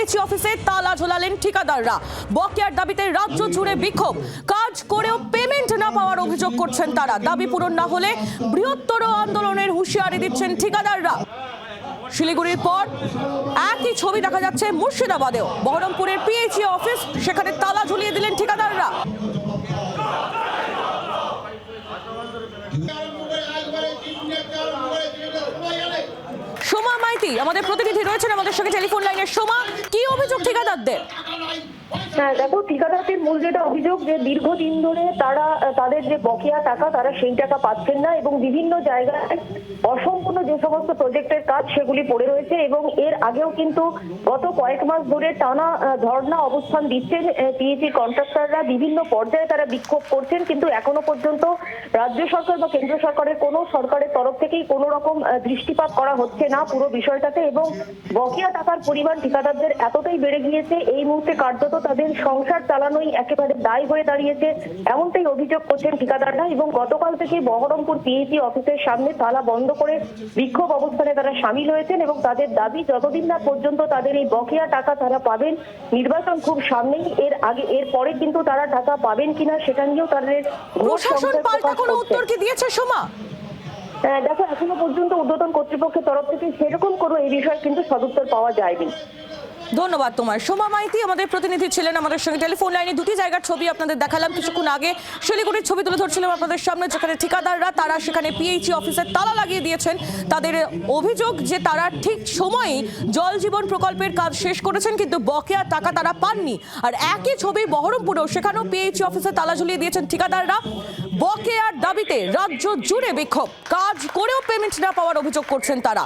PHE অফিসে, তালা ঝোলালেন ঠিকাদাররা। বকেয়ার দাবিতে রাজ্য জুড়ে বিক্ষোভ। কাজ করেও পেমেন্ট না পাওয়ার অভিযোগ করছেন তারা। দাবি পূরণ না হলে বৃহত্তর আন্দোলনের হুঁশিয়ারি দিচ্ছেন ঠিকাদাররা। শিলিগুড়ির পর একই ছবি দেখা যাচ্ছে মুর্শিদাবাদেও। বহরমপুরের পিএইচই অফিস, সেখানে তালা ঝুলিয়ে দিলেন ঠিকাদাররা। মাইতি, আমাদের প্রতিনিধি রয়েছেন আমাদের সঙ্গে টেলিফোন লাইনে সোমা। কি অভিযোগ ঠিকাদারদের? হ্যাঁ দেখো, ঠিকাদারদের মূল যেটা অভিযোগ যে দীর্ঘদিন ধরে তারা, তাদের যে বকেয়া টাকা, তারা সেই টাকা পাচ্ছেন না এবং বিভিন্ন জায়গায় অসম্পূর্ণ যে সমস্ত প্রজেক্টের কাজ সেগুলি পড়ে রয়েছে এবং এর আগেও কিন্তু গত কয়েক মাস ধরে টানা ধর্ণা অবস্থান দিচ্ছেন পিএইচি কন্ট্রাক্টররা বিভিন্ন পর্যায়ে তারা বিক্ষোভ করছেন, কিন্তু এখনও পর্যন্ত রাজ্য সরকার বা কেন্দ্র সরকারের কোনো সরকারের তরফ থেকেই কোনো রকম দৃষ্টিপাত করা হচ্ছে না। পুরো বিষয়টাতে এবং বকেয়া টাকার পরিমাণ ঠিকাদারদের এতটাই বেড়ে গিয়েছে এই মুহূর্তে কার্যত তাদের সংসার চালানোই একেবারে দায় হয়ে দাঁড়িয়েছে এমনটাই অভিযোগ করছেন ঠিকাদাররা এবং গতকাল থেকে বহরমপুর পিএইচি অফিসের সামনে তালা বন্ধ করে বিক্ষোভ অবস্থানে তারা সামিল হয়েছেন এবং তাদের দাবি যতদিন না পর্যন্ত তাদের এই বকেয়া টাকা তারা পাবেন নির্বাচন খুব সামনেই এর আগে এর পরে কিন্তু তারা টাকা পাবেন কিনা সেটা নিয়েও তাদের প্রশাসন পাল্টা কোনো উত্তর কি দিয়েছে সোমা? দেখো, এখনও পর্যন্ত উদ্বোধন কর্তৃপক্ষের তরফ থেকে সেরকম কোনো এই বিষয়ে কিন্তু সদুত্তর পাওয়া যায়নি। ধন্যবাদ তোমার। সোমা মাইতি আমাদের প্রতিনিধি ছিলেন আমাদের সঙ্গে। টেলিফোন লাইনে দুটি জায়গার ছবি আপনাদের দেখালাম। কিছুক্ষণ আগে শিলিগুড়ির ছবি তুলে ধরছিলাম আপনাদের সামনে, যেখানে ঠিকাদাররা, তারা সেখানে পিএইচি অফিসের তালা লাগিয়ে দিয়েছেন। তাদের অভিযোগ যে তারা ঠিক সময়েই জল জীবন প্রকল্পের কাজ শেষ করেছেন, কিন্তু বকেয়া টাকা তারা পাননি। আর একই ছবি বহরমপুরেও, সেখানেও পিএইচি অফিসে তালা ঝুলিয়ে দিয়েছেন ঠিকাদাররা। বকেয়ার দাবিতে রাজ্য জুড়ে বিক্ষোভ। কাজ করেও পেমেন্ট না পাওয়ার অভিযোগ করছেন তারা।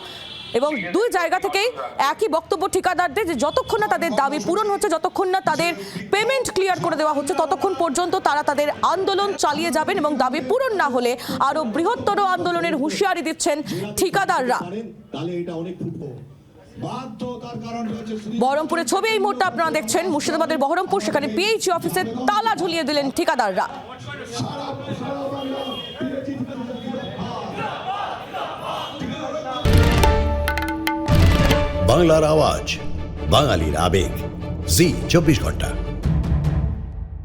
এবং দুই জায়গা থেকেই একই বক্তব্য ঠিকাদারদের যে যতক্ষণ না তাদের দাবি পূরণ হচ্ছে, যতক্ষণ না তাদের পেমেন্ট ক্লিয়ার করে দেওয়া হচ্ছে, ততক্ষণ পর্যন্ত তারা তাদের আন্দোলন চালিয়ে যাবেন এবং দাবি পূরণ না হলে আরও বৃহত্তর আন্দোলনের হুঁশিয়ারি দিচ্ছেন ঠিকাদাররা। তাহলে এটা অনেক বহরমপুরের ছবি এই মুহূর্তে আপনারা দেখছেন। মুর্শিদাবাদের বহরমপুর সেখানে পিএইচি অফিসে তালা ঝুলিয়ে দিলেন ঠিকাদাররা। বাংলার আওয়াজ বাঙালির আবেগ। জি চব্বিশ ঘণ্টা।